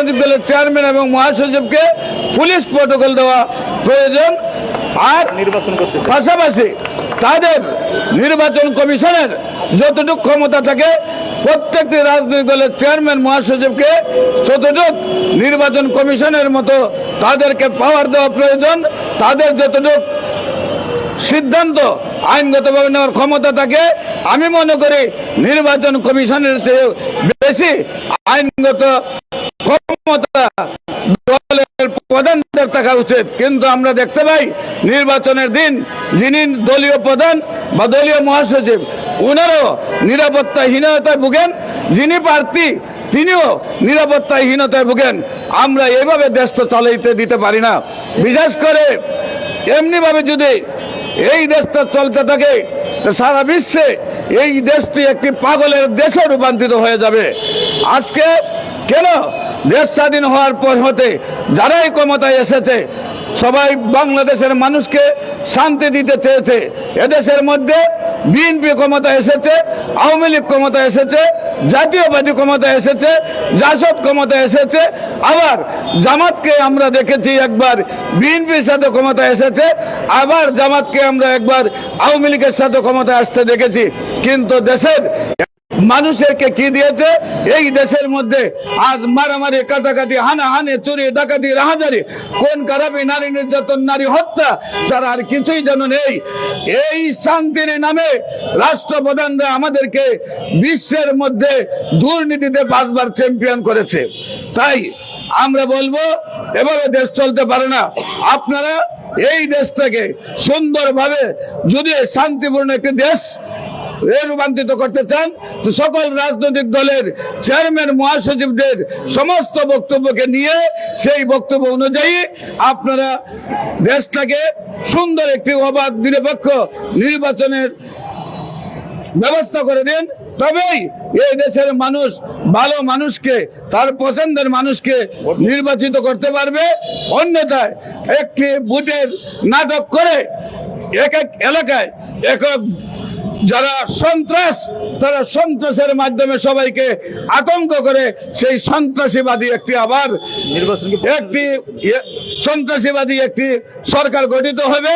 রাজনৈতিক দলের চেয়ারম্যান এবং মহাসচিবকে পুলিশ প্রোটোকল দেওয়া প্রয়োজন। আর নির্বাচন করতেছে। পাশাপাশি তাদের নির্বাচন কমিশনের যতটুকু ক্ষমতা থাকে প্রত্যেকটি রাজনৈতিক দলের চেয়ারম্যান মহাসচিবকে ততটুক নির্বাচন কমিশনের মতো তাদেরকে পাওয়ার দেওয়া প্রয়োজন তাদের যতটুক সিদ্ধান্ত আইনগতভাবে নেওয়ার ক্ষমতা থাকে আমি মনে করি নির্বাচন কমিশনের চেয়ে বেশি আইনগত ক্ষমতা দলের প্রধানদের থাকা উচিত। কিন্তু আমরা দেখতে পাই নির্বাচনের দিন যিনি দলীয় প্রধান বা দলীয় মহাসচিব, উনারও নিরাপত্তাহীনতায় ভুগেন। যিনি প্রার্থী, তিনিও নিরাপত্তাহীনতায় ভুগেন। আমরা এভাবে দেশ তো চালাইতে দিতে পারি না। বিশেষ করে এমনিভাবে যদি এই দেশটা চলতে থাকে সারা বিশ্বে এই দেশটি একটি পাগলের দেশে রূপান্তরিত হয়ে যাবে। আজকে কেন? দেশ স্বাধীন হওয়ার পর হতে যারাই ক্ষমতায় এসেছে, সবাই বাংলাদেশের মানুষকে শান্তি দিতে চেয়েছে। এদেশের মধ্যে বিএনপি ক্ষমতা এসেছে, আওয়ামী লীগ ক্ষমতা এসেছে জাতীয়বাদী ক্ষমতা এসেছে, জাসদ ক্ষমতা এসেছে। আবার জামাতকে আমরা দেখেছি একবার বিএনপির সাথে ক্ষমতা এসেছে, আবার জামাতকে আমরা একবার আওয়ামী লীগের সাথে ক্ষমতা আসতে দেখেছি। কিন্তু দেশের মানুষেরকে কি দিয়েছে? এই দেশের মধ্যে আজ মারামারি, কাটাকাটি, হানাহানি, চুরি, ডাকাতি, রাহাজারি, কোন কারাবি নারী নির্যাতন, নারী হত্যা ছাড়া আর কিছুই যেন নেই। এই শান্তির নামে রাষ্ট্রপ্রধানরা আমাদেরকে বিশ্বের মধ্যে দুর্নীতিতে পাঁচবার চ্যাম্পিয়ন করেছে। তাই আমরা বলব, এভাবে দেশ চলতে পারে না। আপনারা এই দেশটাকে সুন্দরভাবে যদি শান্তিপূর্ণ একটি দেশ রূপান্তরিত করতে চান তো সকল রাজনৈতিক দলের চেয়ারম্যান মহাসচিবদের সমস্ত বক্তব্যকে নিয়ে সেই বক্তব্য অনুযায়ী আপনারা দেশটাকে সুন্দর একটি অবাধ, নিরপেক্ষ নির্বাচনের ব্যবস্থা করে দিন। তবেই এই দেশের মানুষ, ভালো মানুষকে, তার পছন্দের মানুষকে নির্বাচিত করতে পারবে। অন্যথায় একটি বুটের নাটক করে এক এক এলাকায় একক যারা সন্ত্রাস তারা সন্ত্রাসের মাধ্যমে সবাইকে আতঙ্ক করে সেই সন্ত্রাসীবাদী একটি আবার একটি সন্ত্রাসীবাদী একটি সরকার গঠিত হবে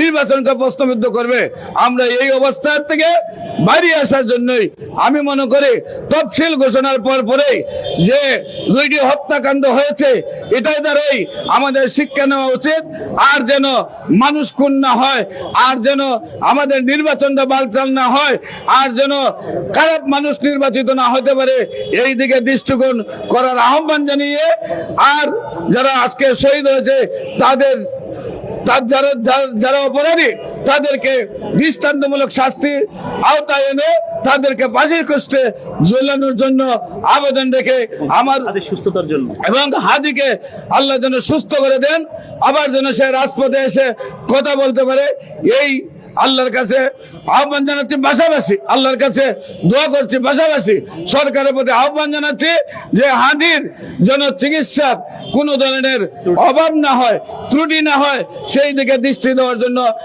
নির্বাচনকে প্রশ্নবিদ্ধ করবে। আমরা এই অবস্থা থেকে বাড়িয়ে আসার জন্যই আমি মনে করি তফসিল ঘোষণার পর পরেই যে দুইটি হত্যাকাণ্ড হয়েছে এটাই দ্বারাই আমাদের শিক্ষা নেওয়া উচিত। আর যেন মানুষ খুন না হয় আর যেন আমাদের নির্বাচনটা বালচাল না হয় আর যেন খারাপ মানুষ নির্বাচিত না হতে পারে এই দিকে দৃষ্টিকোণ করার আহ্বান জানিয়ে আর যারা আজকে শহীদ হয়েছে তাদের তার যারা যারা- অপরাধী তাদেরকে দৃষ্টান্তমূলক শাস্তি আওতায় এনে তাদেরকে ফাঁসির কষ্টে ঝুলানোর জন্য আবেদন রেখে আমার সুস্থতার জন্য। এবং হাদিকে আল্লাহ যেন সুস্থ করে দেন আবার যেন সে রাজপথে এসে কথা বলতে পারে এই আল্লাহর কাছে আহ্বান জানাচ্ছি পাশাপাশি, আল্লাহর কাছে দোয়া করছি পাশাপাশি, সরকারের প্রতি আহ্বান জানাচ্ছি যে হাদির যেন চিকিৎসার কোনো ধরনের অভাব না হয়, ত্রুটি না হয়, সেই দিকে দৃষ্টি দেওয়ার জন্য